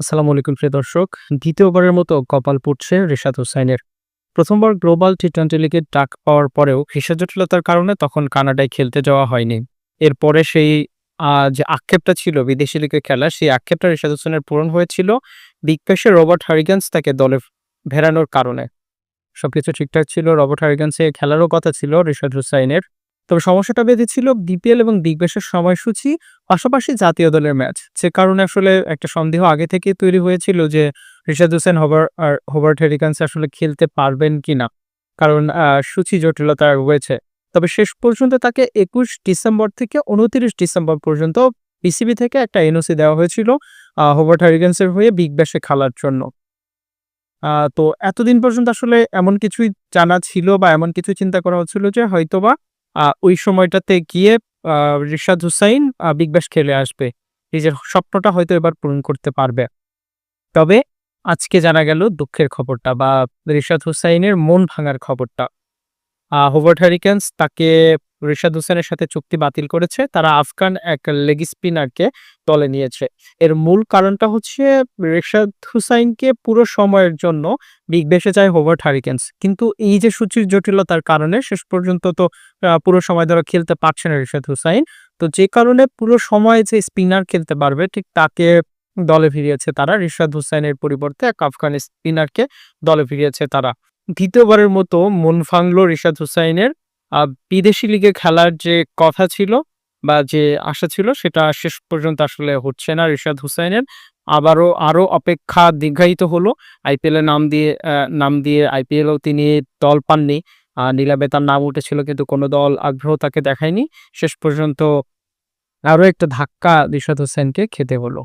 আসসালামু আলাইকুম, প্রিয় দর্শক। দ্বিতীয়বারের মতো কপাল পুড়ছে রিশাদ হোসাইনের। প্রথমবার গ্লোবাল টি টোয়েন্টি লিগে ডাক পাওয়ার পরেও ভিসা জটিলতার কারণে তখন কানাডায় খেলতে যাওয়া হয়নি। এরপরে সেই যে আক্ষেপটা ছিল বিদেশি লিগে খেলা, সেই আক্ষেপটা রিশাদ হোসেনের পূরণ হয়েছিল বিগ পেশে রবার্ট হারিগান্স তাকে দলে ভেড়ানোর কারণে। সবকিছু ঠিকঠাক ছিল, রবার্ট হারিগান্সে খেলারও কথা ছিল রিশাদ হোসাইনের। তবে সমস্যাটা বেঁধেছিল বিপিএল এবং বিগ সময়সূচি পাশাপাশি জাতীয় দলের ম্যাচ যে কারণে আসলে একটা সন্দেহ আগে থেকে তৈরি হয়েছিল যে রিশাদ হোসেন হবার আর হোবার্ট হেরিকান্স আসলে খেলতে পারবেন কিনা। কারণ আহ, সূচি জটিলতা রয়েছে। তবে শেষ পর্যন্ত তাকে একুশ ডিসেম্বর থেকে উনত্রিশ ডিসেম্বর পর্যন্ত বিসিবি থেকে একটা এনওসি দেওয়া হয়েছিল হোবার্ট হেরিকান্সের হয়ে বিগ ব্যাশে খেলার জন্য। তো এতদিন পর্যন্ত আসলে এমন কিছুই জানা ছিল বা এমন কিছু চিন্তা করা হচ্ছিল যে হয়তোবা ওই সময়টাতে গিয়ে রিশাদ হুসাইন বিগ ব্যাশ খেলে আসবে। নিজের স্বপ্নটা হয়তো এবার পূরণ করতে পারবে। তবে আজকে জানা গেল দুঃখের খবরটা বা রিশাদ হুসাইনের মন ভাঙার খবরটা। হোভার্ট হ্যারিকেন্স তাকে রিশাদ হোসেনের সাথে চুক্তি বাতিল করেছে। তারা আফগান এক লেগ স্পিনারকে দলে নিয়েছে। এর মূল কারণটা হচ্ছে রিশাদ হুসাইনকে পুরো সময়ের জন্য বিগ বেশে যায় হোভার্ট হ্যারিকেন্স কিন্তু এই যে সূচির জটিলতার কারণে শেষ পর্যন্ত তো পুরো সময় ধরে খেলতে পারছে না রিশাদ হুসাইন। তো যে কারণে পুরো সময় যে স্পিনার খেলতে পারবে, ঠিক তাকে দলে ফিরিয়েছে তারা। রিশাদ হুসাইনের পরিবর্তে এক আফগান স্পিনারকে দলে ফিরিয়েছে তারা। দ্বিতীয়বারের মতো মন ভাঙলো রিশাদ হুসাইনের। বিদেশি লিগে খেলার যে কথা ছিল বা যে আশা ছিল সেটা শেষ পর্যন্ত আসলে হচ্ছে না রিশাদ হুসাইনের। আবারও আরও অপেক্ষা দীর্ঘায়িত হলো। আইপিএল নাম দিয়ে নাম দিয়ে আইপিএলও তিনি দল পাননি। নিলামে তার নাম উঠেছিল কিন্তু কোনো দল আগ্রহ তাকে দেখায়নি। শেষ পর্যন্ত আরও একটা ধাক্কা রিশাদ হোসেনকে খেতে হলো।